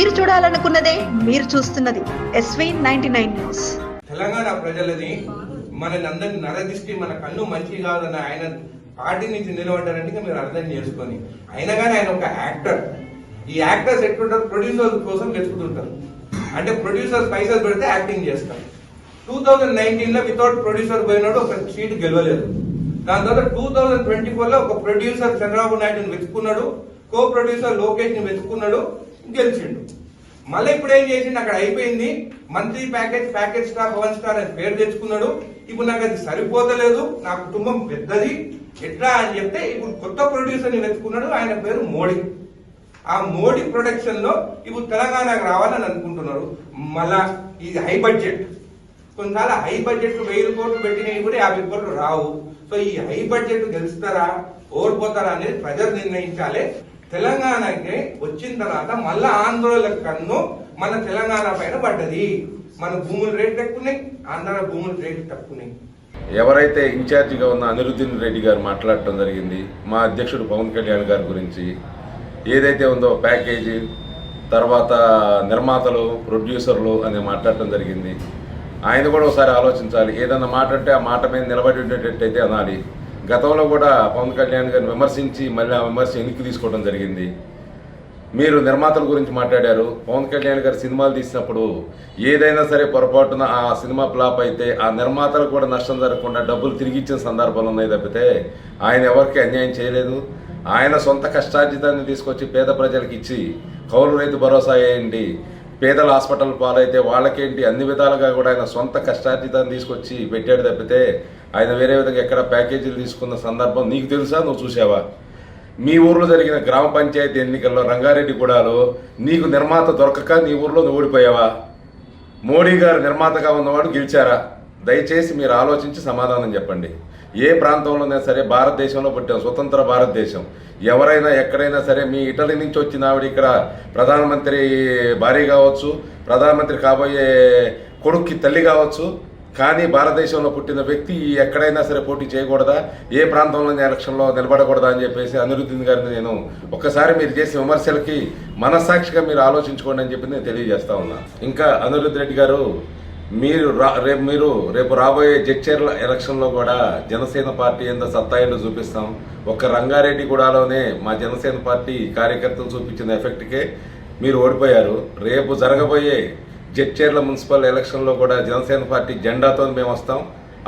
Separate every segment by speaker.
Speaker 1: మీరు చూడాలనుకున్నదే మీరు చూస్తున్నది S V ninety nine news
Speaker 2: Telangana ప్రజలని మనని అందరిని నరదిష్టి మన కన్ను మంచి కాదన్న ఆయన పార్టీ నుంచి నిలబడ్డారంటే మీరు అర్థం చేసుకొని. అయినా కానీ ఆయన ఒక యాక్టర్. ఈ యాక్టర్స్ ఎట్లుంటారు? ప్రొడ్యూసర్స్ కోసం వెతుకుతుంటారు. అంటే ప్రొడ్యూసర్స్ పైసలు పెడితే యాక్టింగ్ చేస్తారు. టూ థౌజండ్ నైన్టీన్లో వితౌట్ ప్రొడ్యూసర్ పోయినాడు ఒక సీట్ గెలవలేదు. దాని తర్వాత టూ థౌజండ్ ట్వంటీ ఫోర్లో ఒక ప్రొడ్యూసర్ చంద్రబాబు నాయుడుని వెతుకున్నాడు కో ప్రొడ్యూసర్ లోకేష్ని వెతుకున్నాడు గెలిచిండు. మళ్ళీ ఇప్పుడు ఏం చేసిండు? అక్కడ అయిపోయింది. Monthly package package star one star అని పేరు తెచ్చుకున్నాడు. ఇప్పుడు నాకు అది సరిపోతలేదు. నా కుటుంబం పెద్దది. ఎట్లా అని చెప్తే ఇప్పుడు కొత్త ప్రొడ్యూసర్ని వెతుకున్నాడు ఆయన పేరు మోడీ. ఆ మోడీ ప్రొడక్షన్లో ఇప్పుడు తెలంగాణకు రావాలని అనుకుంటున్నారు. మళ్ళా ఇది హై బడ్జెట్ కొన్నిసార్లు హై బడ్జెట్ వెయ్యి కోట్లు పెట్టినవి కూడా యాభై కోట్లు రావు. సో ఈ హై బడ్జెట్ గెలుస్తారా ఓడిపోతారా అనేది ప్రజలు నిర్ణయించాలి. తెలంగాణకి వచ్చిన తర్వాత మళ్ళా ఆంధ్రోల కన్ను మన తెలంగాణ పైన పడ్డది. మన భూములు రేట్లు ఎక్కున్నాయి ఆంధ్ర భూములు రేట్లు తక్కున్నాయి
Speaker 3: ఎవరైతే ఇన్ఛార్జిగా ఉన్న అనిరుద్దీన్ రెడ్డి గారు మాట్లాడటం జరిగింది మా అధ్యక్షుడు పవన్ కళ్యాణ్ గారి గురించి ఏదైతే ఉందో ప్యాకేజీ తర్వాత నిర్మాతలు ప్రొడ్యూసర్లు అని మాట్లాడటం జరిగింది. ఆయన కూడా ఒకసారి ఆలోచించాలి ఏదన్నా మాట అంటే ఆ మాట మీద నిలబడి ఉండేటట్టయితే అనాలి. గతంలో కూడా పవన్ కళ్యాణ్ గారిని విమర్శించి మళ్ళీ ఆ విమర్శ వెనక్కి తీసుకోవడం జరిగింది. మీరు నిర్మాతల గురించి మాట్లాడారు. పవన్ కళ్యాణ్ గారు సినిమాలు తీసినప్పుడు ఏదైనా సరే పొరపాటున ఆ సినిమా ఫ్లాప్ అయితే ఆ నిర్మాతలకు కూడా నష్టం జరగకుండా డబ్బులు తిరిగి ఇచ్చిన సందర్భాలు ఉన్నాయి తప్పితే ఆయన ఎవరికి అన్యాయం చేయలేదు. ఆయన సొంత కష్టార్జితాన్ని తీసుకొచ్చి పేద ప్రజలకు ఇచ్చి కౌలు రైతు భరోసా వేయండి. పేదల హాస్పిటల్ పాలైతే వాళ్ళకేంటి? అన్ని విధాలుగా కూడా ఆయన సొంత కష్టార్జితాన్ని తీసుకొచ్చి పెట్టాడు తప్పితే ఆయన వేరే విధంగా ఎక్కడ ప్యాకేజీలు తీసుకున్న సందర్భం నీకు తెలుసా? నువ్వు చూసావా మీ ఊర్లో జరిగిన గ్రామ పంచాయతీ ఎన్నికల్లో రంగారెడ్డి గూడాలో నీకు నిర్మాత దొరకక నీ ఊర్లో నువ్వు ఓడిపోయావా? మోడీ గారు నిర్మాతగా ఉన్నవాడు గెలిచారా? దయచేసి మీరు ఆలోచించి సమాధానం చెప్పండి. ఏ ప్రాంతంలోనే సరే భారతదేశంలో పుట్టాం స్వతంత్ర భారతదేశం. ఎవరైనా ఎక్కడైనా సరే మీ ఇటలీ నుంచి వచ్చిన ఆవిడ ఇక్కడ ప్రధానమంత్రి భార్య కావచ్చు ప్రధానమంత్రి కాబోయే కొడుక్కి తల్లి కావచ్చు కానీ భారతదేశంలో పుట్టిన వ్యక్తి ఎక్కడైనా సరే పోటీ చేయకూడదా ఏ ప్రాంతంలోని ఎలక్షన్లో నిలబడకూడదా అని చెప్పేసి అనిరుద్దీన్ గారిని నేను ఒక్కసారి మీరు చేసే విమర్శలకి మనస్సాక్షిగా మీరు ఆలోచించుకోండి అని చెప్పి నేను తెలియజేస్తా ఉన్నా. ఇంకా అనిరుద్ధ్ రెడ్డి గారు మీరు రా రేపు మీరు రేపు రాబోయే జడ్చర్ల ఎలక్షన్లో కూడా జనసేన పార్టీ ఎంత సత్తాయిలో చూపిస్తాం. ఒక్క రంగారెడ్డి కూడాలోనే మా జనసేన పార్టీ కార్యకర్తలు చూపించిన ఎఫెక్ట్కే మీరు ఓడిపోయారు. రేపు జరగబోయే జడ్చర్ల మున్సిపల్ ఎలక్షన్లో కూడా జనసేన పార్టీ జెండాతో మేము వస్తాం.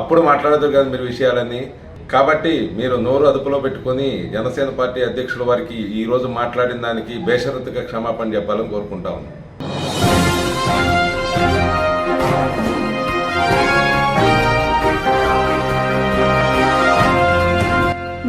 Speaker 3: అప్పుడు మాట్లాడదు కదా మీరు విషయాలన్నీ. కాబట్టి మీరు నోరు అదుపులో పెట్టుకొని జనసేన పార్టీ అధ్యక్షుల వారికి ఈరోజు మాట్లాడిన దానికి బేషరతుగా క్షమాపణ చెప్పాలని కోరుకుంటాం